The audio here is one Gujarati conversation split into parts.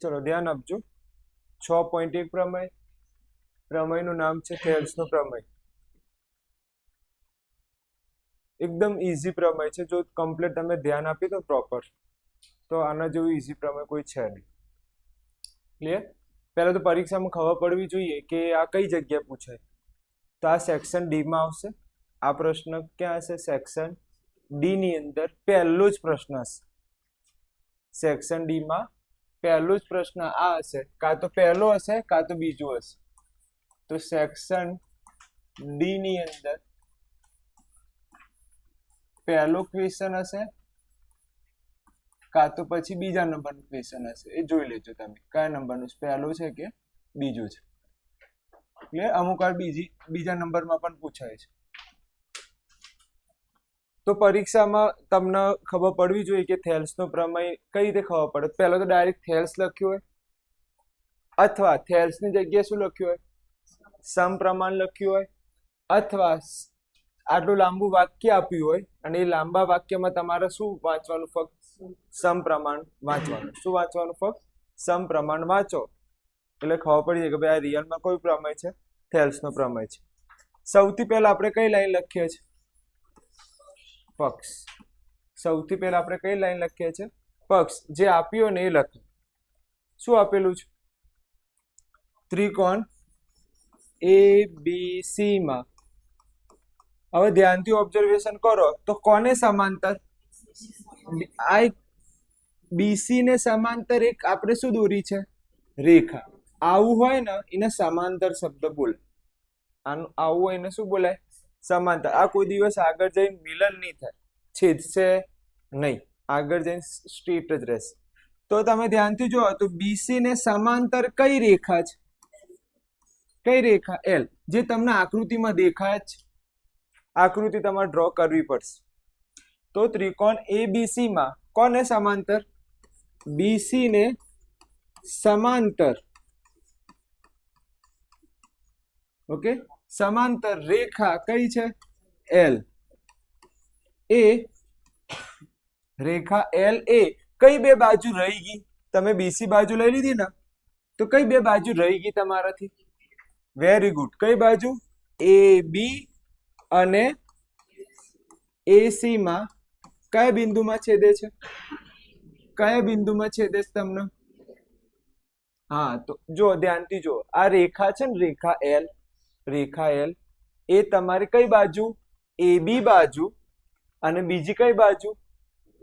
ચલો ધ્યાન આપજો. છ પોઈન્ટ એક પ્રમેય. પ્રમેયનું નામ છે થેલ્સનો પ્રમેય. એકદમ ઇઝી પ્રમેય છે. જો કમ્પ્લીટ તમે ધ્યાન આપી દો પ્રોપર તો આના જેવું ઇઝી પ્રમેય કોઈ છે નહીં. ક્લિયર પહેલા તો પરીક્ષામાં ખબર પડવી જોઈએ કે આ કઈ જગ્યાએ પૂછાય. તો આ સેક્શન ડીમાં આવશે. આ પ્રશ્ન ક્યાં હશે? સેક્શન ડીની અંદર પહેલો જ પ્રશ્ન હશે. સેક્શન ડી માં પહેલો જ પ્રશ્ન આ હશે. કાં તો પહેલો હશે, કાં તો બીજો હશે. તો સેક્શન ડી ની અંદર પહેલો ક્વેશ્ચન હશે, કાં તો પછી બીજા નંબરનું ક્વેશ્ચન હશે. એ જોઈ લેજો તમે, કયા નંબરનું? પહેલો છે કે બીજો છે? એટલે અમુક વાર બીજી, બીજા નંબરમાં પણ પૂછાય છે. તો પરીક્ષામાં તમને ખબર પડવી જોઈએ કે થેલ્સનો પ્રમેય કઈ રીતે ખબર પડે? પહેલાં તો ડાયરેક્ટ થેલ્સ લખ્યું હોય, અથવા થેલ્સની જગ્યાએ શું લખ્યું હોય? સમપ્રમાણ લખ્યું હોય, અથવા આટલું લાંબુ વાક્ય આપ્યું હોય, અને એ લાંબા વાક્યમાં તમારે શું વાંચવાનું ફક્ત? સમપ્રમાણ વાંચવાનું. શું વાંચવાનું ફક્ત? સમપ્રમાણ વાંચો. એટલે ખબર પડી જાય કે ભાઈ આ રિયલમાં કોઈ પ્રમેય છે? થેલ્સનો પ્રમેય છે. સૌથી પહેલા આપણે કઈ લાઈન લખીએ છીએ? પક્ષ. સૌથી પહેલા આપણે કઈ લાઈન લખીએ છીએ? પક્ષ. જે આપ્યો ને એ લખ્યું. શું આપેલું છે? ત્રિકોણ એ, બી, સી માં. હવે ધ્યાનથી ઓબ્ઝર્વેશન કરો. તો કોને સમાંતર? આ એક બીસી ને સમાંતર એક આપણે શું દોરી છે? રેખા. આવું હોય ને, એને સમાંતર શબ્દ બોલે. આનું, આવું હોય એને શું બોલાય? સમાંતર આ કોઈ દિવસ આગળ જઈને મિલન નહીં થાય. છેદશે નહીં. આગળ જઈને સ્ટ્રીટ જ રહેશે. તો તમે ધ્યાનથી જુઓ, તો બીસી ને સમાંતર કઈ રેખા છે? કઈ રેખા? એલ જે તમને આકૃતિમાં દેખાય છે. આકૃતિ તમારે ડ્રો કરવી પડશે. તો ત્રિકોણ એબીસી માં કોને સમાંતર? બીસી ને સમાંતર. ઓકે સમાંતર રેખા કઈ છે? એલ એ રેખા એલ એ કઈ બે બાજુ રહી ગઈ? તમે બીસી બાજુ લઈ લીધી ને, તો કઈ બે બાજુ રહી ગઈ તમારાથી? વેરી ગુડ કઈ બાજુ? એ બી અને એસી માં કયા બિંદુમાં છેદે છે? કયા બિંદુમાં છેદે છે તમને? હા, તો જો, ધ્યાનથી જો. આ રેખા છે ને, રેખા એલ રેખા એલ એ તમારી કઈ બાજુ? એ બી બાજુ. અને બીજી કઈ બાજુ?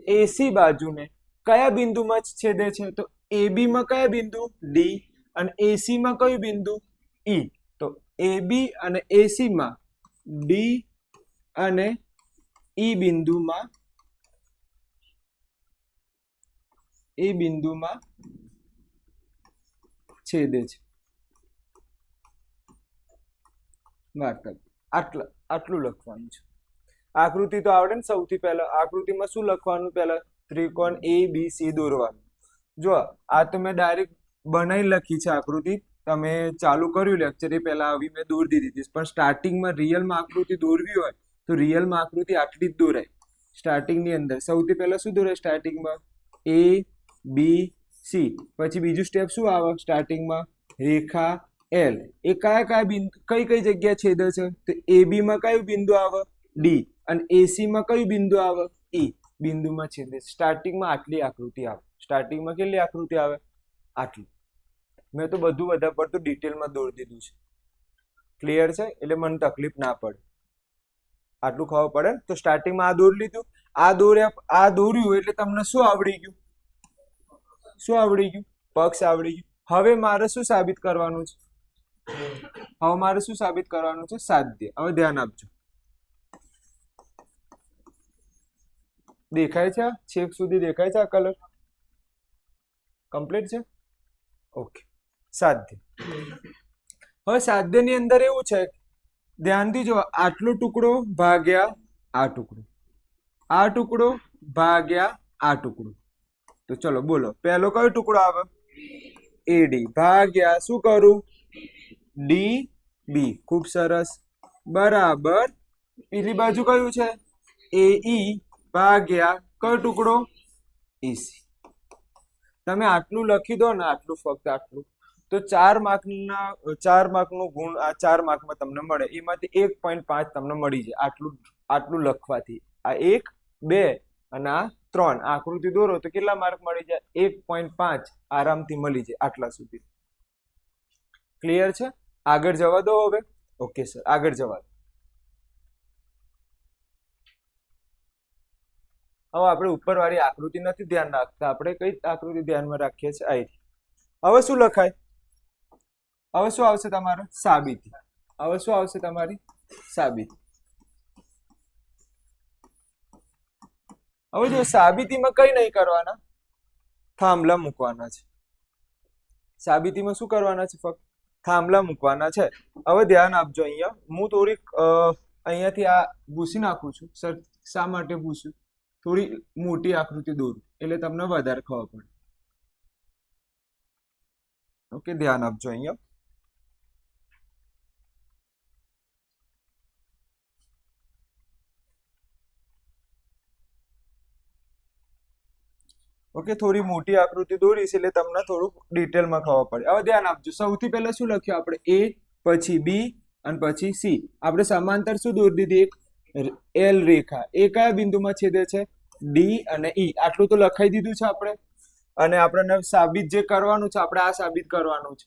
એસી બાજુને. કયા બિંદુમાં જ છેદે છે? તો એ બી માં કયા બિંદુ? ડી. અને એસી માં કયું બિંદુ? ઈ. તો એ બી અને એસી માં ડી અને ઈ બિંદુમાં એ બિંદુમાં છેદે છે. વાર્તા આટલા આટલું લખવાનું છે. આકૃતિ તો આવડે ને સૌથી પહેલા. આકૃતિમાં શું લખવાનું? પહેલા ત્રિકોણ એ બી સી દોરવાનું. જો, આ તો મેં ડાયરેક્ટ બનાવી લખી છે આકૃતિ. તમે ચાલુ કર્યું લેક્ચર એ, પહેલા આવી મેં દોરી દીધી પણ સ્ટાર્ટિંગમાં રિયલમાં આકૃતિ દોરવી હોય, તો રિયલમાં આકૃતિ આટલી જ દોરાય. સ્ટાર્ટિંગની અંદર. સૌથી પહેલાં શું દોરાય સ્ટાર્ટિંગમાં એ બી સી પછી બીજું સ્ટેપ શું આવે? સ્ટાર્ટિંગમાં રેખા એલ. એ કયા કયા બિંદુ, કઈ કઈ જગ્યા છેદે છે? તો એ બી માં કયું બિંદુ આવે? ડી. અને એસી માં કયું બિંદુ આવે? ઈ. બિંદુમાં છેદે. સ્ટાર્ટિંગમાં આટલી આકૃતિ આવે. સ્ટાર્ટિંગમાં કેટલી આકૃતિ આવે? આટલી. મેં તો બધું વધારે પડતું ડિટેલમાં દોરી દીધું છે. ક્લિયર છે? એટલે મને તકલીફ ના પડે. આટલું ખબર પડે તો સ્ટાર્ટિંગમાં આ દોરી લીધું. આ દોર્યા આ દોર્યું એટલે તમને શું આવડી ગયું? શું આવડી ગયું? પક્ષ આવડી ગયું. હવે મારે શું સાબિત કરવાનું છે? હવે મારે શું સાબિત કરવાનું છે? સાધ્ય હવે ધ્યાન આપજો. દેખાય છે? છેક સુધી દેખાય છે આ કલર કમ્પ્લીટ છે? ઓકે સાધ્ય હવે સાધ્યની અંદર એવું છે, ધ્યાનથી જો આટલો ટુકડો ભાગ્યા આ ટુકડો. આ ટુકડો ભાગ્યા આ ટુકડો. તો ચલો બોલો, પહેલો કયો ટુકડો આવે? એડી ભાગ્યા શું કરું? ડી બી ખૂબ સરસ. બરાબર. પેલી બાજુ કયું છે? એ ઈ ભાગ્યા કયો ટુકડો એસી તમે આટલું લખી દો ને, આટલું ફક્ત આટલું. તો ચાર માર્કના, ચાર માર્કનો ગુણ, આ ચાર માર્કમાં તમને મળે. એમાંથી એક પોઈન્ટ પાંચ તમને મળી જાય આટલું આટલું લખવાથી. આ એક, બે અને આ ત્રણ. આકૃતિ દોરો તો કેટલા માર્ક મળી જાય? એક પોઈન્ટ પાંચ આરામથી મળી જાય આટલા સુધી. ક્લિયર છે? આગળ જવા દો હવે. ઓકે સર આગળ જવા દો. હવે આપણે ઉપરવાળી આકૃતિ નથી ધ્યાન રાખતા. આપણે કઈ આકૃતિ ધ્યાનમાં રાખીએ છીએ? અહીંથી હવે શું લખાય? હવે શું આવશે તમારે? સાબિતી. હવે શું આવશે તમારી? સાબિતી. હવે જો સાબિતીમાં કઈ નહીં કરવાના, થાંભલા મૂકવાના છે. સાબિતીમાં શું કરવાના છે? ફક્ત થાંભલા મૂકવાના છે. હવે ધ્યાન આપજો અહીંયા. હું થોડીક અહીંયાથી આ ભૂસી નાખું છું. સર, શા માટે ભૂસ્યું થોડી મોટી આકૃતિ દોરું, એટલે તમને વધારે ખબર પડે. ઓકે, ધ્યાન આપજો અહીંયા. ઓકે, થોડી મોટી આકૃતિ દોરીશ એટલે તમને થોડુંક ડિટેલમાં ખબર પડે. હવે ધ્યાન આપજો. સૌથી પહેલા શું લખ્યું આપણે? એ પછી બી અને પછી સી આપણે સમાંતર શું દોરી દીધી? એક એલ રેખા. એ કયા બિંદુમાં છેદે છે? ડી અને ઈ આટલું તો લખાઈ દીધું છે આપણે. અને આપણને સાબિત જે કરવાનું છે, આપણે આ સાબિત કરવાનું છે.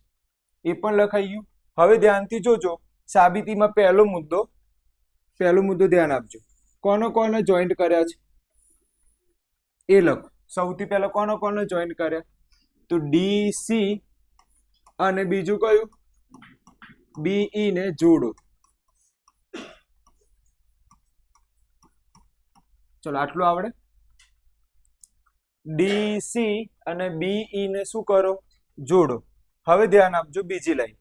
એ પણ લખાઈ ગયું. હવે ધ્યાનથી જોજો. સાબિતીમાં પહેલો મુદ્દો પહેલો મુદ્દો ધ્યાન આપજો. કોનો કોને જોઈન્ટ કર્યા છે? એ લખો. સૌથી પહેલા કોનો કોનો જોઈન કર્યા? તો ડી સી અને બીજું કયું? બી ને જોડો. ચલો, આટલું આવડે? ડી સી અને બી ઈ ને શું કરો? જોડો. હવે ધ્યાન આપજો બીજી લાઈન.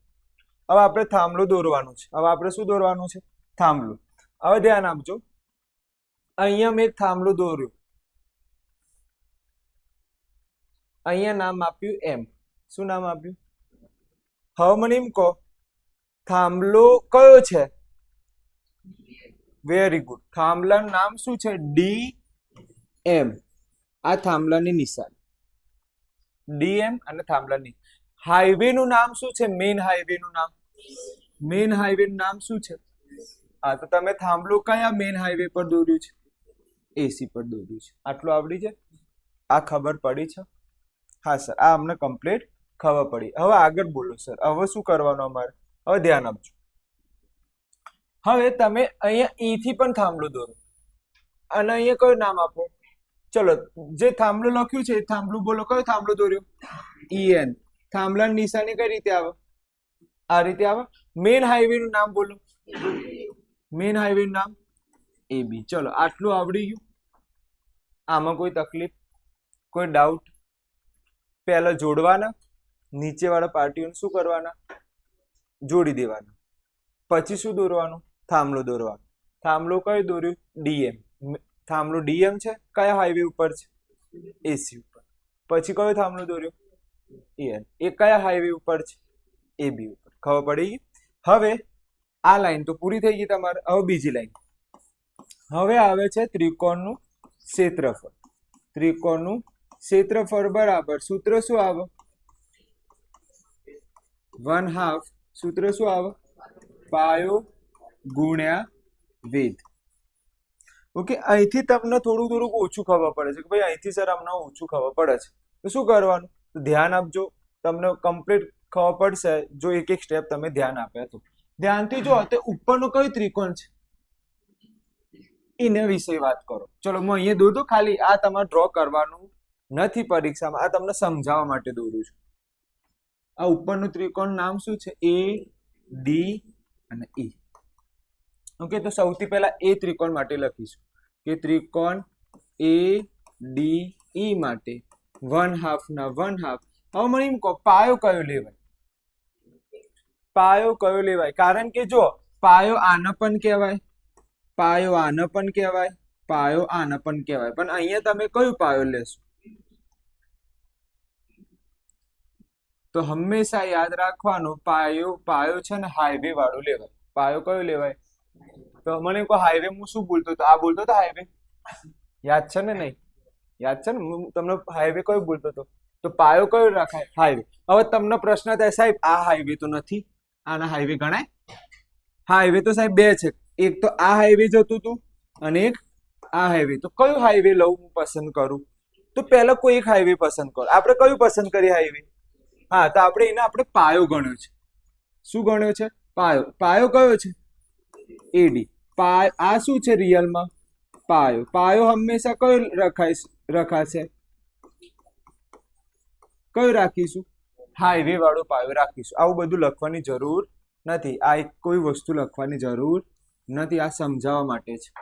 હવે આપણે થાંભલું દોરવાનું છે. હવે આપણે શું દોરવાનું છે? થાંભલું. હવે ધ્યાન આપજો. અહીંયા મેં દોર્યું દોર્યો. અહીંયા નામ આપ્યું એમ. શું નામ આપ્યું? હવે મને એમ કહો થાંભલો કયો છે? વેરી ગુડ થાંભલાનું નામ શું છે? D M. આ થાંભલાની નિશાની. ડી એમ અને થાંભલાની. હાઈવેનું નામ શું છે? મેઇન હાઈવેનું નામ. મેઇન હાઈવેનું નામ શું છે? હા, તો તમે થાંભલો કયા મેઇન હાઈવે પર દોર્યું છે? એસી પર દોર્યું છે. આટલું આવડી છે આ ખબર પડી છે? હા, સર, આ અમને કમ્પ્લીટ ખબર પડી. હવે આગળ બોલો, સર. હવે શું કરવાનું અમારે? હવે ધ્યાન આપજો. હવે તમે અહીંયા ઈથી પણ થાંભલું દોરો. અને અહીંયા કયું નામ આપો? ચલો, જે થાંભલું લખ્યું છે એ થાંભલું બોલો. કયો થાંભલું દોર્યું? ઈએન થાંભલાની નિશાની કઈ રીતે આવે? આ રીતે આવે? મેઇન હાઈવે નું નામ બોલો. મેઇન હાઈવે નું નામ? એ બી ચલો, આટલું આવડી ગયું. આમાં કોઈ તકલીફ? કોઈ ડાઉટ પહેલા જોડવાના, નીચેવાળા પાર્ટીઓને શું કરવાના? જોડી દેવાના. પછી શું દોરવાનું? થાંભલો દોરવાનો. થાંભલો કયો દોર્યું? ડીએમ. થાંભલો ડીએમ છે? કયા હાઈવે ઉપર છે? એસી ઉપર. પછી કયો થાંભલો દોર્યો? એન એ કયા હાઈવે ઉપર છે? એ બી ઉપર. ખબર પડી ગઈ? હવે આ લાઈન તો પૂરી થઈ ગઈ તમારે. હવે બીજી લાઈન. હવે આવે છે ત્રિકોણનું ક્ષેત્રફળ. ત્રિકોણનું ક્ષેત્રફળ બરાબર. સૂત્ર શું આવે? વન હાફ સૂત્ર શું આવે? પાયો ગુણ્યા વેધ ઓકે અહીંથી તમને થોડું થોડુંક ઓછું ખબર પડે છે કે ભાઈ અહીંથી સર અમને ઓછું ખબર પડે છે. તો શું કરવાનું? તો ધ્યાન આપજો. તમને કમ્પ્લીટ ખબર પડશે જો એક એક સ્ટેપ તમે ધ્યાન આપ્યા તો. ધ્યાનથી જો તે ઉપરનો કયો ત્રિકોણ છે? એના વિશે વાત કરો. ચલો, હું અહીંયા દોરું ખાલી આ તમારે ડ્રો કરવાનું નથી પરીક્ષામાં. આ તમને સમજાવવા માટે દોરું છું. આ ઉપરનું ત્રિકોણ નામ શું છે? એ ડી અને ઈ ઓકે તો સૌથી પહેલા એ ત્રિકોણ માટે લખીશું કે ત્રિકોણ એ ડી ઈ માટે વન હાફ ના વન હાફ હવે મને એમ કહો પાયો કયો લેવાય? પાયો કયો લેવાય? કારણ કે જો, પાયો આને પણ કહેવાય, પાયો આને પણ કહેવાય, પાયો આને પણ કહેવાય. પણ અહીંયા તમે કયું પાયો લેશો? તો હંમેશા યાદ રાખવાનું પાયો પાયો છે ને હાઈવે વાળું લેવાય. પાયો કયો લેવાય? તો મને કહો હાઈવે હું શું બોલતો હતો? આ બોલતો હતો હાઈવે યાદ છે ને નહીં? યાદ છે ને? હું તમને હાઈવે કયો બોલતો હતો? તો પાયો કયો રાખાય? હાઈવે હવે તમને પ્રશ્ન થાય, સાહેબ, આ હાઈવે તો નથી? આના હાઈવે ગણાય? હાઈવે તો સાહેબ બે છે. એક તો આ હાઈવે જતું હતું અને એક આ હાઈવે તો કયું હાઈવે લઉં હું પસંદ કરું? તો પહેલા કોઈ એક હાઈવે પસંદ કરો. આપણે કયું પસંદ કરીએ હાઈવે હા, તો આપણે એને આપણે પાયો ગણ્યો છે. શું ગણ્યો છે? પાયો. પાયો કયો છે? એડી પાય, આ શું છે રિયલમાં? પાયો. પાયો હંમેશા કયો રખાય, રખાશે? કયો રાખીશું? હાઈવે વાળો પાયો રાખીશું. આવું બધું લખવાની જરૂર નથી. આ એક કોઈ વસ્તુ લખવાની જરૂર નથી. આ સમજાવવા માટે છે.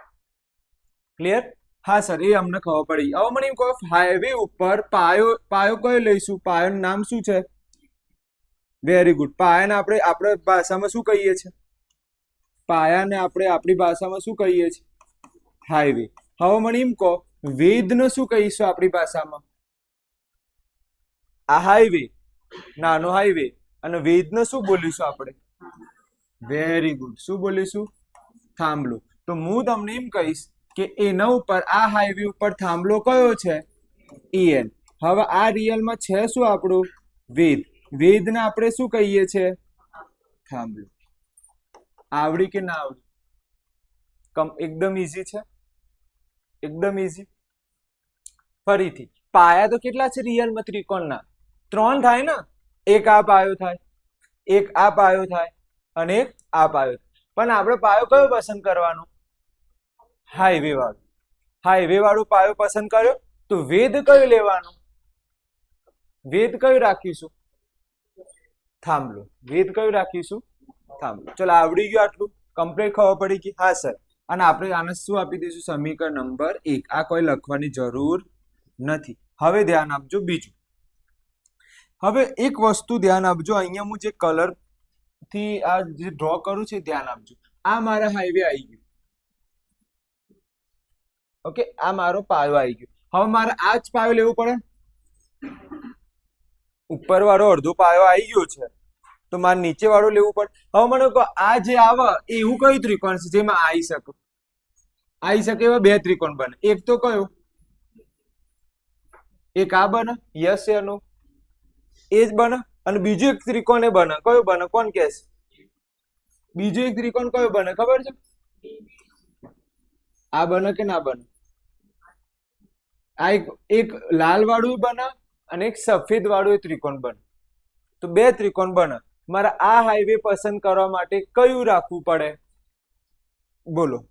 ક્લિયર હા સર એ અમને ખબર પડી. હવે મને એમ કહો હાઈવે ઉપર પાયો પાયો કયો લઈશું? પાયોનું નામ શું છે? વેરી ગુડ પાયાને આપણે આપણે ભાષામાં શું કહીએ છીએ? પાયાને આપણે આપણી ભાષામાં શું કહીએ છીએ? હાઈવે હવે મને એમ કહો, વેદને શું કહીશું આપણી ભાષામાં? આ હાઈવે નાનો હાઈવે અને વેદને શું બોલીશું આપણે? વેરી ગુડ શું બોલીશું? થાંભલો. તો હું તમને એમ કહીશ કે એના ઉપર, આ હાઈવે ઉપર થાંભલો કયો છે? ઈએન હવે આ રિયલમાં છે શું આપણું? વેદ. વેદને આપણે શું કહીએ છીએ થાંભલો આવડી કે ના આવડી? કમ, એકદમ ઈઝી છે? એકદમ ઈઝી ફરીથી, પાયા તો કેટલા છે રિયલમાં ત્રિકોણના. ત્રણ થાય ને? એક આ પાયો થાય, એક આ પાયો થાય અને એક આ પાયો પણ આપણે પાયો કયો પસંદ કરવાનો? હાઈવે વાળો. હાઈવે વાળો પાયો પસંદ કર્યો? તો વેદ કયો લેવાનો? વેદ કયું રાખીશું? થાંભલો. વેદ કયું રાખીશું થાંભલો. ચલો, આવડી ગયું આટલું? કમ્પ્લીટ ખબર પડી કે હા સર અને આપણે આને શું આપી દઈશું? સમીકરણ નંબર એક. આ કોઈ લખવાની જરૂર નથી. હવે ધ્યાન આપજો બીજું. હવે એક વસ્તુ ધ્યાન આપજો. અહીંયા હું જે કલરથી આ જે ડ્રો કરું છે ધ્યાન આપજો. આ મારા હાઈવે આવી ગયું. ઓકે આ મારો પાયો આવી ગયો. હવે મારે આ જ પાયો લેવો પડે? ઉપર વાળો અડધો પાયો આવી ગયો છે. તો મારે નીચે વાળો લેવું પડે. હવે મને કહો, આ જે આવે એવું કયું ત્રિકોણ છે? જેમાં આવી શકે. આવી શકે એવા બે ત્રિકોણ બને. એક તો કયો? એક આ બને? યસ એનો એ જ બને? અને બીજું એક ત્રિકોણ એ બને. કયો બને? કોણ કે છે? બીજું એક ત્રિકોણ કયો બને? ખબર છે? આ બને કે ના બને? આ એક એક લાલ વાળું બને અને એક સફેદ વાળું ત્રિકોણ બને. તો બે ત્રિકોણ બને. મારે આ હાઈવે પસંદ કરવા માટે કયું રાખવું પડે? બોલો.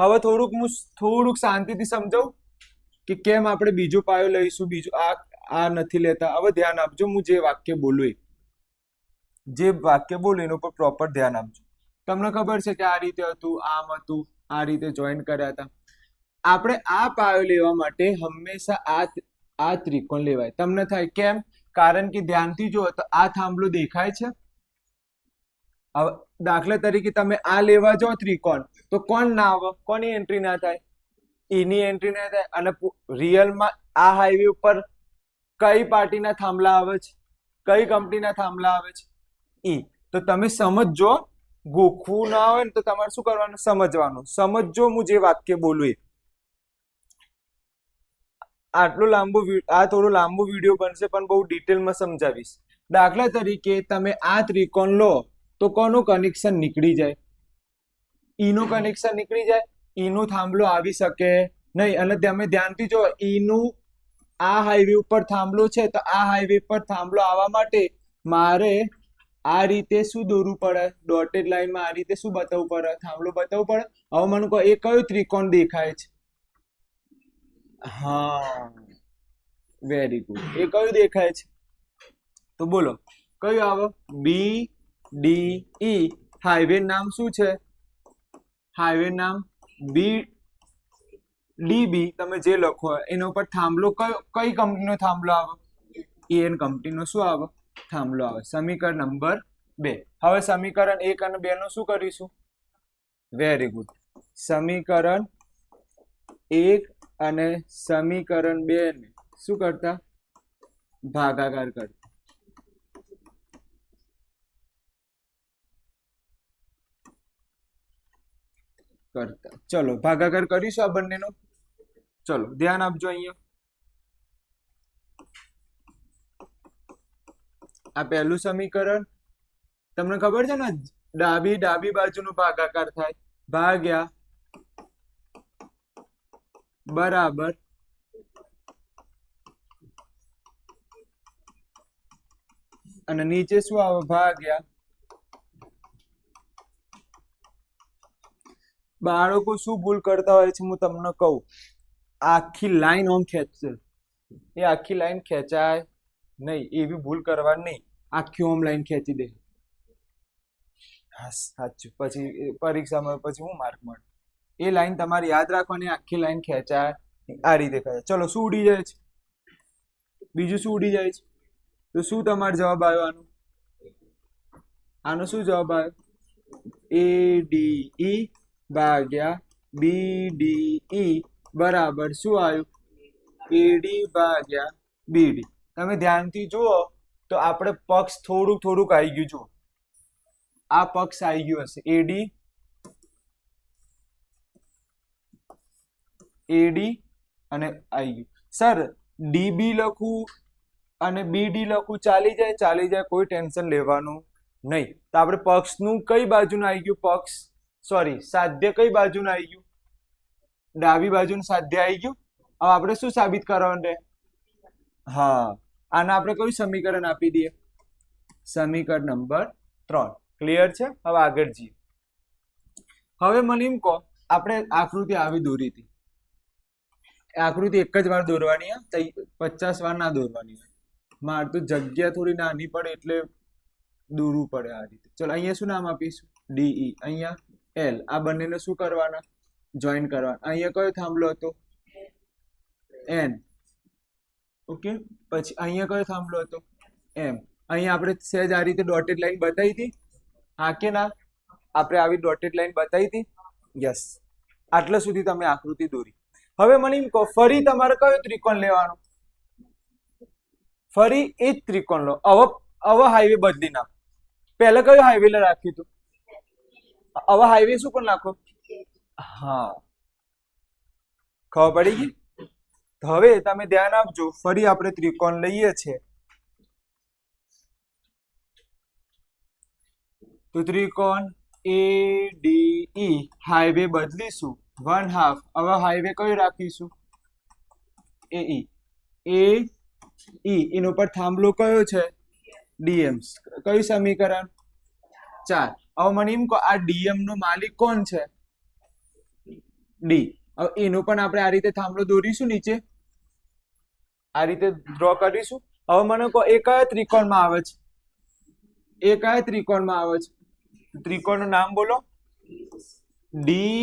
હવે થોડુંક હું થોડુંક શાંતિથી સમજાવું કે કેમ આપણે બીજો પાયો લઈશું, બીજું આ આ નથી લેતા. હવે ધ્યાન આપજો, હું જે વાક્ય બોલું એ. જે વાક્ય બોલું એના ઉપર પ્રોપર ધ્યાન આપજો. તમને ખબર છે કે આ રીતે હતું, આમ હતું, આ રીતે જોઈન કર્યા હતા. આપણે આ પાયો લેવા માટે હંમેશા આ આ ત્રિકોણ લેવાય. તમને થાય કેમ? કારણ કે ધ્યાનથી જો તો આ થાંભલો દેખાય છે. હવે દાખલા તરીકે તમે આ લેવા જાઓ ત્રિકોણ, તો કોણ ના આવે? કોની એન્ટ્રી ના થાય? એની એન્ટ્રી ના થાય અને રિયલમાં આ હાઈવે ઉપર કઈ પાર્ટીના થાંભલા આવે છે? કઈ કંપનીના થાંભલા આવે છે? ઈ. તો તમે સમજજો, ગોખવું ના હોય ને તો તમારે શું કરવાનું? સમજવાનું. સમજજો હું જે વાક્ય બોલું એ. આટલો લાંબો આ થોડો લાંબો વીડિયો બનશે પણ બહુ ડિટેલમાં સમજાવીશ. દાખલા તરીકે તમે આ ત્રિકોણ લો, તો કોનું કનેક્શન નીકળી જાય? ઈનું કનેક્શન નીકળી જાય? ઈનું થાંભલો આવી શકે નહીં. અને તમે ધ્યાનથી જો, ઈનું આ હાઈવે ઉપર થાંભલો છે, તો આ હાઈવે પર થાંભલો આવવા માટે મારે આ રીતે શું દોરવું પડે? ડોટેડ લાઈનમાં આ રીતે શું બતાવવું પડે? થાંભલો બતાવવું પડે? હવે મને કહો, એ કયો ત્રિકોણ દેખાય છે? હા. વેરી ગુડ એ કયું દેખાય છે? તો બોલો. કયું આવે? બી ડી ઈ હાઈવે નામ શું છે? હાઈવે નામ બી ડીબી તમે જે લખો એના ઉપર થાંભલો કયો, કઈ કંપનીનો થાંભલો આવે? એન કંપનીનો શું આવે? થાંભલો આવે. સમીકરણ નંબર બે. હવે સમીકરણ એક અને બે નું શું કરીશું? વેરી ગુડ સમીકરણ એક અને સમીકરણ બે ને શું કરતા? ભાગાકાર કરતા. કરતા. ચલો, ભાગાકાર કરીશું આ બંનેનો? ચલો, ધ્યાન આપજો અહીંયા. આ પહેલું સમીકરણ. તમને ખબર છે ને? ડાબી ડાબી બાજુનો ભાગાકાર થાય. ભાગ્યા બરાબર. અને નીચે શું આવે? ભાગ્યા. બાળકો શું ભૂલ કરતા હોય છે, હું તમને કહું. આખી લાઈન આમ ખેંચશે. એ આખી લાઈન ખેંચાય નહીં, એવી ભૂલ કરવાની નહીં. આખી ઓમ લાઈન ખેંચી દે. હા, સાચું. પછી, પરીક્ષામાં પછી હું માર્ક મળે. એ લાઈન તમારે યાદ રાખવાની, આખી લાઈન ખેંચાય. આ રીતે ખેંચાય ચલો, શું ઉડી જાય છે? બીજું શું ઉડી જાય છે? તો શું તમારો જવાબ આવ્યો આનો આનો શું જવાબ આવ્યો એ ડી ઈ ભાગ્યા બી ડી ઈ બરાબર શું આવ્યું એડી ભાગ્યા બીડી તમે ધ્યાનથી જુઓ તો આપણે પક્ષ થોડુંક થોડુંક આવી ગયું, જુઓ. આ પક્ષ આવી ગયું હશે. એડી એડી અને ગયું સર ડીબી લખું અને બીડી લખું ચાલી જાય ચાલી જાય, કોઈ ટેન્શન લેવાનું નહીં. તો આપણે પક્ષનું કઈ બાજુનું આવી ગયું? પક્ષ સોરી સાધ્ય કઈ બાજુનું આવી ગયું? ડાબી બાજુનું સાધ્ય આવી ગયું? હવે આપણે શું સાબિત કરવાનું રહે? હા, આને આપણે કયું સમીકરણ આપી દઈએ? સમીકરણ નંબર ત્રણ. ક્લિયર છે? હવે આગળ જઈએ. હવે મને એમ કહો, આપણે આકૃતિ આવી દોરી હતી. આકૃતિ એક જ વાર દોરવાની પચાસ વાર ના દોરવાની માર તો જગ્યા થોડી નાની પડે એટલે દોરવું પડે આ રીતે. ચલો, અહીંયા શું નામ આપીશું? ડીઈ અહીંયા એલ. આ બંનેને શું કરવાના? જોઈન કરવાના. અહીંયા કયો થાંભલો હતો? એન. ઓકે. પછી અહીંયા કયો થાંભલો હતો? એમ. અહીંયા આપણે સહેજ આ રીતે ડોટેડ લાઈન બતાવી હતી. હા કે ના? આપણે આવી ડોટેડ લાઈન બતાવી હતી? યસ. આટલા સુધી તમે આકૃતિ દોરી. હવે મને એમ કહો, ફરી તમારે કયો ત્રિકોણ લેવાનો? ફરી એ જ ત્રિકોણ લો. હવે હવે હાઈવે બદલી નાખો. પહેલા કયો હાઈવે રાખ્યું હતું? હવે હાઈવે શું પણ નાખો? હા. ખબર પડી ગઈ? હવે તમે ધ્યાન આપજો, ફરી આપણે ત્રિકોણ લઈએ છીએ તો ત્રિકોણ એ ડી ઈ હાઈવે બદલીશું. વન હાફ હવે હાઈવે કયો રાખીશું? એ ઈ એ ઈ એનો ઉપર થાંભલો કયો છે? ડીએમ કયું સમીકરણ? ચાર. હવે મને એમ કહો, આ ડીએમ નો માલિક કોણ છે? ડી હવે એનો પણ આપણે આ રીતે થાંભલો દોરીશું નીચે. આ રીતે ડ્રો કરીશું. હવે મને કહો, એ કયા ત્રિકોણમાં આવે છે? એ કયા ત્રિકોણમાં આવે છે? ત્રિકોણનું નામ બોલો. ડી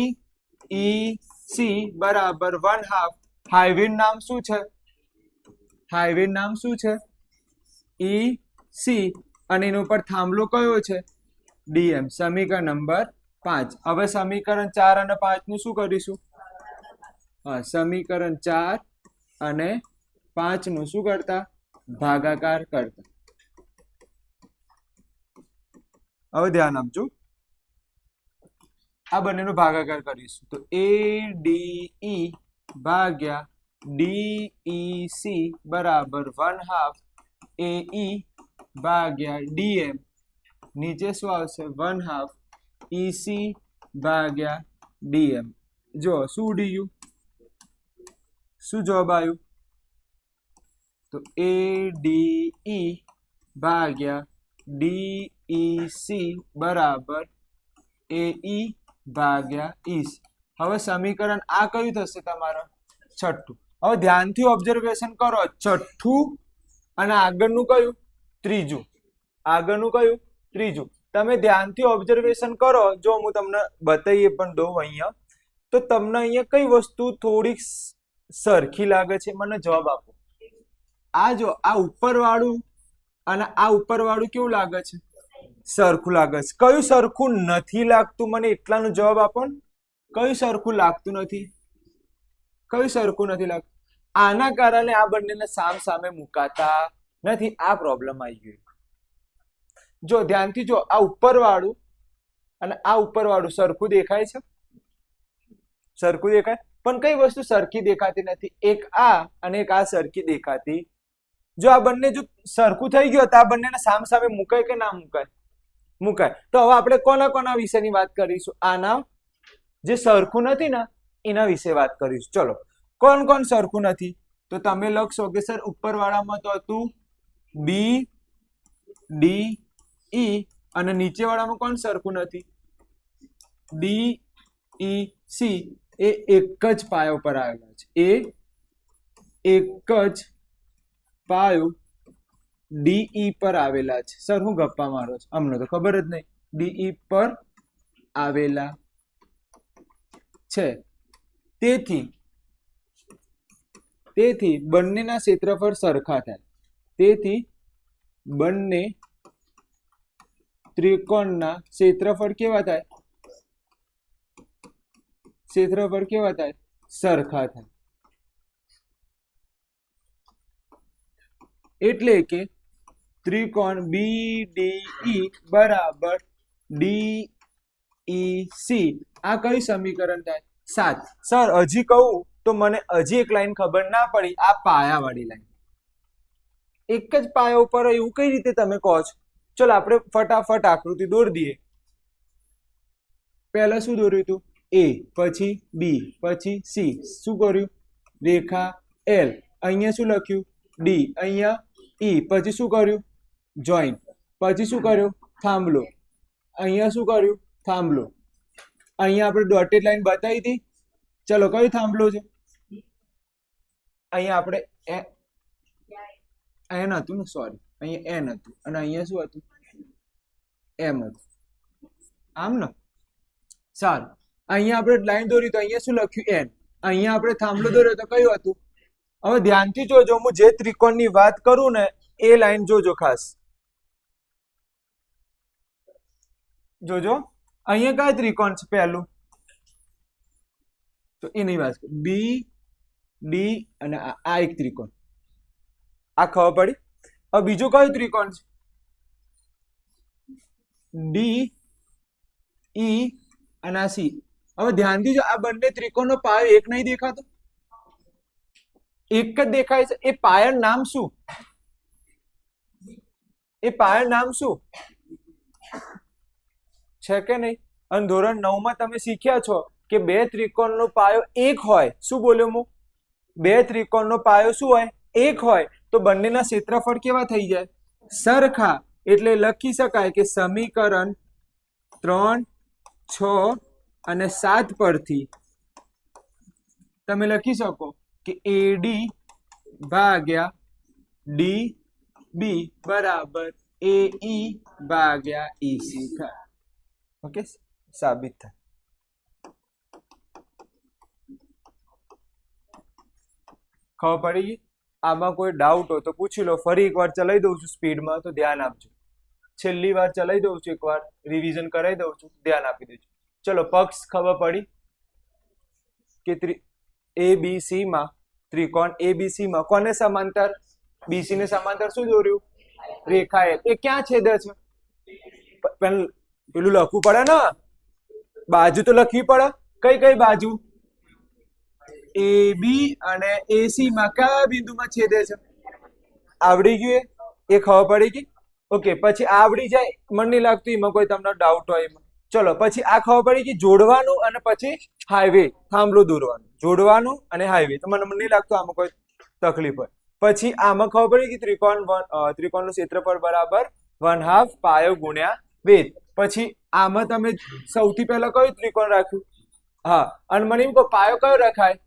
ઈ સી બરાબર વન હાફ. હાઈવે નામ શું છે? હાઈવે નામ શું છે? E C. અને એના ઉપર થાંભલો કયો છે? ડીએમ, સમીકરણ નંબર પાંચ. હવે સમીકરણ ચાર અને પાંચનું શું કરીશું? હા, સમીકરણ ચાર અને પાંચનું શું કરતા? ભાગાકાર કરતા. હવે ધ્યાન આપજો. આ બંનેનો ભાગાકાર કરીશું. તો એ ડી ઈ ભાગ્યા ડી ઈ સી બરાબર વન હાફ એ ઈ ભાગ્યા ડીએમ નીચે શું આવશે? વન હાફ ઈસી ભાગ્યા ડીએમ જો, શું ઉડી શું જવાબ આવ્યું? તો એ ડી ઈ ભાગ્યા ડી ઈ સી બરાબર એ ઈ ભાગ્યા ઈસ. હવે સમીકરણ આ કયું થશે તમારું? છઠ્ઠું. હવે ધ્યાનથી ઓબ્ઝર્વેશન કરો. છઠ્ઠું અને આગળનું કયું? ત્રીજું. આગળનું કયું? ત્રીજું. તમે ધ્યાનથી ઓબ્ઝર્વેશન કરો. જો હું તમને બતાવીએ પણ દઉં અહીંયા. તો તમને અહીંયા કઈ વસ્તુ થોડીક સરખી લાગે છે? મને જવાબ આપો. આ જો, આ ઉપરવાળું અને આ ઉપરવાળું કેવું લાગે છે? સરખું લાગે છે. કયું સરખું નથી લાગતું? મને એટલાનો જવાબ આપો ને. કયું સરખું લાગતું નથી? કયું સરખું નથી લાગતું? આના કારણે આ બંનેને સામ સામે મુકાતા નથી. આ પ્રોબ્લેમ આવી ગયો. જો ધ્યાનથી જો આ ઉપરવાળું અને આ ઉપરવાળું સરખું દેખાય છે? સરખું દેખાય? પણ કઈ વસ્તુ સરખી દેખાતી નથી? એક આ અને એક આ સરખી દેખાતી. જો આ બંને જો સરખું થઈ ગયું તો આ બંનેને સામ સામે મુકાય કે ના મુકાય? મુકાય. તો હવે આપણે કોના કોના વિશેની વાત કરીશું? આના જે સરખું નથી ને, એના વિશે વાત કરીશું. ચલો. કોણ કોણ સરખું નથી? તો તમે લખશો કે સર, ઉપરવાળામાં તો હતું બી ડી ઈ અને નીચેવાળામાં કોણ સરખું નથી? ડી ઈ સી એ એક જ પાયો પર આવેલા છે. એ એક જ પાયો ડીઈ પર આવેલા છે. સર, હું ગપ્પા મારો છું. અમને તો ખબર જ નહીં. ડીઈ પર આવેલા છે. તેથી તેથી બંનેના ક્ષેત્રફળ સરખા થાય. તેથી બંને ત્રિકોણના ક્ષેત્રફળ કેવા થાય? ક્ષેત્રફળ કેવા થાય? સરખા થાય. એટલે કે ત્રિકોણ બી ડી ઈ બરાબર ડી ઈ સી આ કઈ સમીકરણ થાય? સાત. સર, હજી કહું તો મને હજી એક લાઈન ખબર ના પડી, આ પાયાવાળી લાઈન. એક જ પાયા ઉપર એવું કઈ રીતે તમે કહો છો? ચલો, આપણે ફટાફટ આકૃતિ દોરી દઈએ. પહેલા શું દોર્યું હતું? એ પછી બી પછી સી શું કર્યું? રેખા એલ અહીંયા શું લખ્યું? ડી અહીંયા ઈ પછી શું કર્યું? જોઈન પછી શું કર્યું? થાંભલો. અહીંયા શું કર્યું? થાંભલો. અહીંયા આપણે ડોટેડ લાઈન બતાવી હતી. ચલો, કયું થાંભલો છે? અહીંયા આપણે એન હતું ને? સોરી અહીંયા એન હતું. અને અહીંયા શું હતું? એમ હતું. આમ ને? સારું. અહીંયા આપણે લાઈન દોરી તો અહીંયા શું લખ્યું? એન. અહીંયા આપણે થાંભલો દોર્યો તો કયું હતું? હવે ધ્યાનથી જોજો, હું જે ત્રિકોણની વાત કરું ને, એ લાઈન જોજો ખાસ. જોજો. અહીંયા કયા ત્રિકોણ છે પહેલું? તો એની વાત બી ડી અને આ એક ત્રિકોણ. આ ખબર પડી? હવે બીજું કયું ત્રિકોણ છે? ડી ઈ અને આ સી હવે ધ્યાનથી જો આ બંને ત્રિકોણનો પાયો એક નહીં દેખાતો? એક જ દેખાય છે. એ પાયર નામ શું? એ પાયર નામ શું? છે કે નહીં? અને ધોરણ નવમાં તમે શીખ્યા છો કે બે ત્રિકોણનો પાયો એક હોય, શું બોલ્યો હું બે ત્રિકોણનો પાયો શું હોય? એક હોય. તો બંનેના ક્ષેત્રફળ કેવા થઈ જાય? સરખા. એટલે લખી શકાય કે સમીકરણ ત્રણ, છ અને સાત પરથી તમે લખી શકો કે એડી ભાગ્યા ડી બી બરાબર એ ઈ ભાગ્યા ઈસી થાય ઓકે સાબિત થાય ખબર પડી? ગઈ આમાં કોઈ ડાઉટ હોય તો પૂછી લો. ફરી એકવાર ચલાવી દઉં છું સ્પીડમાં તો ધ્યાન આપજો. છેલ્લી વાર ચલાવી દઉં છું એકવાર રિવિઝન કરાવી દઉં છું, ધ્યાન આપી દેજો. ચલો, પક્ષ ખબર પડી? કે એ બી સી ત્રિકોણ એ બી કોને સમાંતર? બીસી ને સમાંતર શું દોર્યું? રેખા એ ક્યાં છેદે છે? પેલ- લખવું પડે ને? બાજુ તો લખવી પડે. કઈ કઈ બાજુ? એ બી અને એસી માં કયા બિંદુમાં છેદે છે? આવડી ગયું એ? ખબર પડી ગઈ? ઓકે પછી આવડી જાય, મને નહીં લાગતું, એમાં કોઈ તમને ડાઉટ હોય એમાં. ચલો, પછી આ ખબર પડી કે જોડવાનું અને પછી હાઈવે થાંભલો દોરવાનું. જોડવાનું અને હાઈવે તો મને નહીં લાગતું આમાં કોઈ તકલીફ હોય. પછી આમાં ખબર પડી કે ત્રિકોણ વન ત્રિકોણનું ક્ષેત્રફળ બરાબર વન હાફ પાયો ગુણ્યા વેદ. પછી આમાં તમે સૌથી પહેલા કયું ત્રિકોણ રાખ્યું? હા અને મને એમ કહો પાયો કયો રખાય?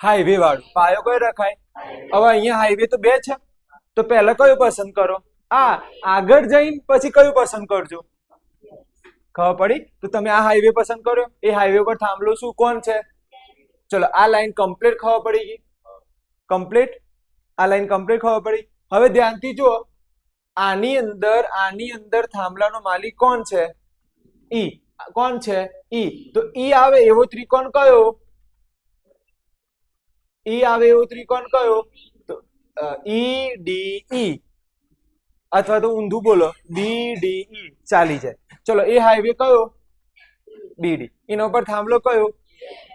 હાઈવે વાળો. પાયો કયો રખાય? હવે અહીંયા હાઈવે તો બે છે. તો પહેલા કયું પસંદ કરો? આ, આગળ જઈને પછી કયું પસંદ કરજો? ખબર પડી? તો તમે આ હાઈવે પસંદ કર્યો? એ હાઈવે પર થાંભલો શું? કોણ છે? ચલો, આ લાઈન કમ્પ્લીટ ખબર પડી ગઈ. કમ્પ્લીટ આ લાઈન કમ્પ્લીટ ખબર પડી. હવે ધ્યાનથી જુઓ. આની અંદર આની અંદર થાંભલાનો માલિક કોણ છે? ઈ. કોણ છે? ઈ. તો ઈ આવે એવો ત્રિકોણ કયો? ઈ આવે એવો ત્રિકોણ કયો? તો ઈ, ડી, ઈ. અથવા તો ઊંધું બોલો. B D, E. ચાલી જાય. ચલો, એ હાઈવે કયો? બીડી એના ઉપર થાંભલો કયો?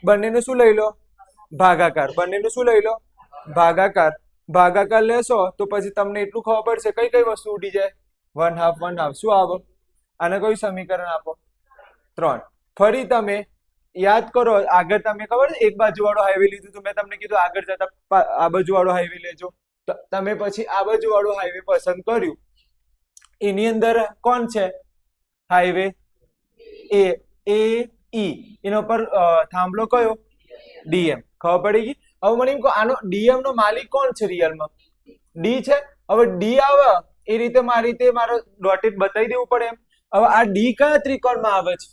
બંનેનું શું લઈ લો? ભાગાકાર. બંનેનું શું લઈ લો? ભાગાકાર. ભાગાકાર લેશો તો પછી તમને એટલું ખબર પડશે કઈ કઈ વસ્તુ ઉડી જાય? વન હાફ વન હાફ શું આવો? આને કયું સમીકરણ આપો? ત્રણ. ફરી તમે યાદ કરો, આગળ તમે ખબર છે? એક બાજુ વાળો હાઈવે લીધું તો મેં તમને કીધું આગળ જતા આ બાજુ વાળો હાઈવે લેજો તમે પછી આ બાજુ વાળો હાઈવે પસંદ કર્યું. એની અંદર કોણ છે? હાઈવે એ એ ઈ એના ઉપર થાંભલો કયો? ડીએમ ખબર પડી ગઈ? હવે મને એમ કહો, આનો ડીએમ નો માલિક કોણ છે રિયલમાં ડી છે? હવે ડી આવે, એ રીતે મારી રીતે મારો ડોટેડ બતાવી દેવું પડે એમ. હવે આ ડી કયા ત્રિકોણમાં આવે છે?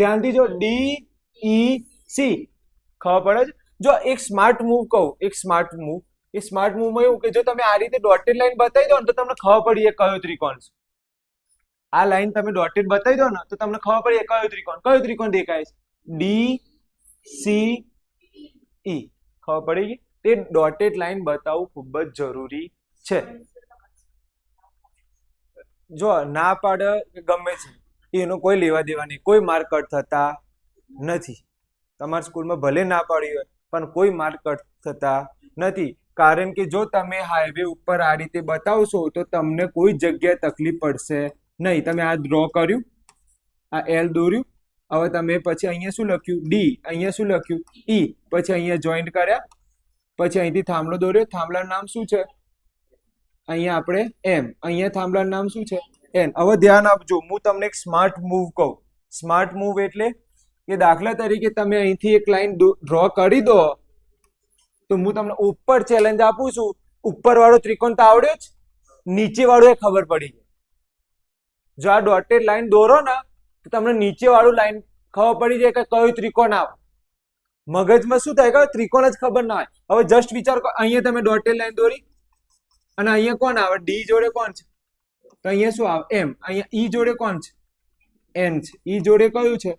ધ્યાનથી જો ડી ઈ સી ખબર પડે છે? જો એક સ્માર્ટ મૂવ કહું, એક સ્માર્ટ મૂવ એ સ્માર્ટ મૂવમાં એવું કે જો તમે આ રીતે ડોટેડ લાઈન બતાવી દો ને તો તમને ખબર પડી કયો ત્રિકોણ છે. આ લાઈન તમે ડોટેડ બતાવી દો ને તો તમને ખબર પડી કયો ત્રિકોણ કયો ત્રિકોણ દેખાય છે? ડી સી ઈ ખબર પડી ગઈ? તે ડોટેડ લાઈન બતાવવું ખૂબ જ જરૂરી છે. જો ના પાડે ગમે છે. એનો કોઈ લેવા દેવા નહીં. કોઈ માર્ક કટ થતા નથી. તમારા સ્કૂલમાં ભલે ના પાડી હોય, પણ કોઈ માર્ક કટ થતા નથી. કારણ કે જો તમે હાઈવે ઉપર આ રીતે બતાવશો, તો તમને કોઈ જગ્યાએ તકલીફ પડશે નહીં. તમે આ ડ્રો કર્યું? આ એલ દોર્યું? હવે તમે પછી અહીંયા શું લખ્યું? ડી અહીંયા શું લખ્યું? ઈ પછી અહીંયા જોઈન્ટ કર્યા. પછી અહીંથી થાંભલો દોર્યો. થાંભલાનું નામ શું છે? અહીંયા આપણે એમ અહીંયા થાંભલાનું નામ શું છે? એન હવે ધ્યાન આપજો, હું તમને એક સ્માર્ટ મૂવ કહું. સ્માર્ટ મૂવ એટલે કે દાખલા તરીકે તમે અહીંથી એક લાઈન ડ્રો કરી દો, તો હું તમને ઉપર ચેલેન્જ આપું છું. ઉપર વાળો ત્રિકોણ તો આવડ્યો જ. નીચે વાળો એ ખબર પડી જાય જો આ ડોટેડ લાઈન દોરો ને તો તમને નીચેવાળું લાઈન ખબર પડી જાય કે કયો ત્રિકોણ આવે. મગજમાં શું થાય કે ત્રિકોણ જ ખબર ના હોય. હવે જસ્ટ વિચાર કરો, અહીંયા તમે ડોટેડ લાઈન દોરી અને અહીંયા કોણ આવે? ડી જોડે કોણ છે? તો અહીંયા શું આવે? એમ અહીંયા ઈ જોડે કોણ છે? એન છે. ઈ જોડે કયું છે?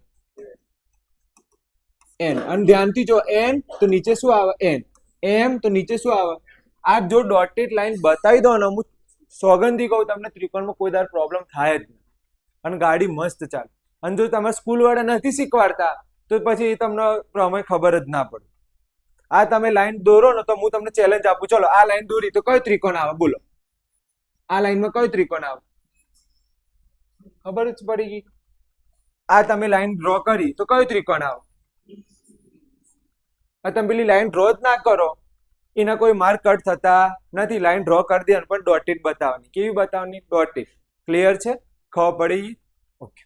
એન અને ધ્યાનથી જો એન તો નીચે શું આવે? એન એમ તો નીચે શું આવે? આ જો ડોટેડ લાઈન બતાવી દો ને, હું સોગંદથી કહું, તમને ત્રિકોણમાં કોઈ દર પ્રોબ્લેમ થાય જ નહીં. અને ગાડી મસ્ત ચાલે. અને જો તમે સ્કૂલ વાળા નથી શીખવાડતા, તો પછી તમને પ્રમેય ખબર જ ના પડે. આ તમે લાઈન દોરો ને તો હું તમને ચેલેન્જ આપું. ચલો, આ લાઈન દોરી તો કયો ત્રિકોણ આવે? બોલો. આ લાઈનમાં કયો ત્રિકોણ આવે? ખબર જ પડી ગઈ. આ તમે લાઈન ડ્રો કરી તો કયો ત્રિકોણ આવે? આ તમે પેલી લાઈન ડ્રો જ ના કરો. એના કોઈ માર્ક કટ થતા નથી. લાઈન ડ્રો કરી દે પણ ડોટેડ બતાવવાની. કેવી બતાવવાની? ડોટેડ ક્લિયર છે? ખબર પડી ઓકે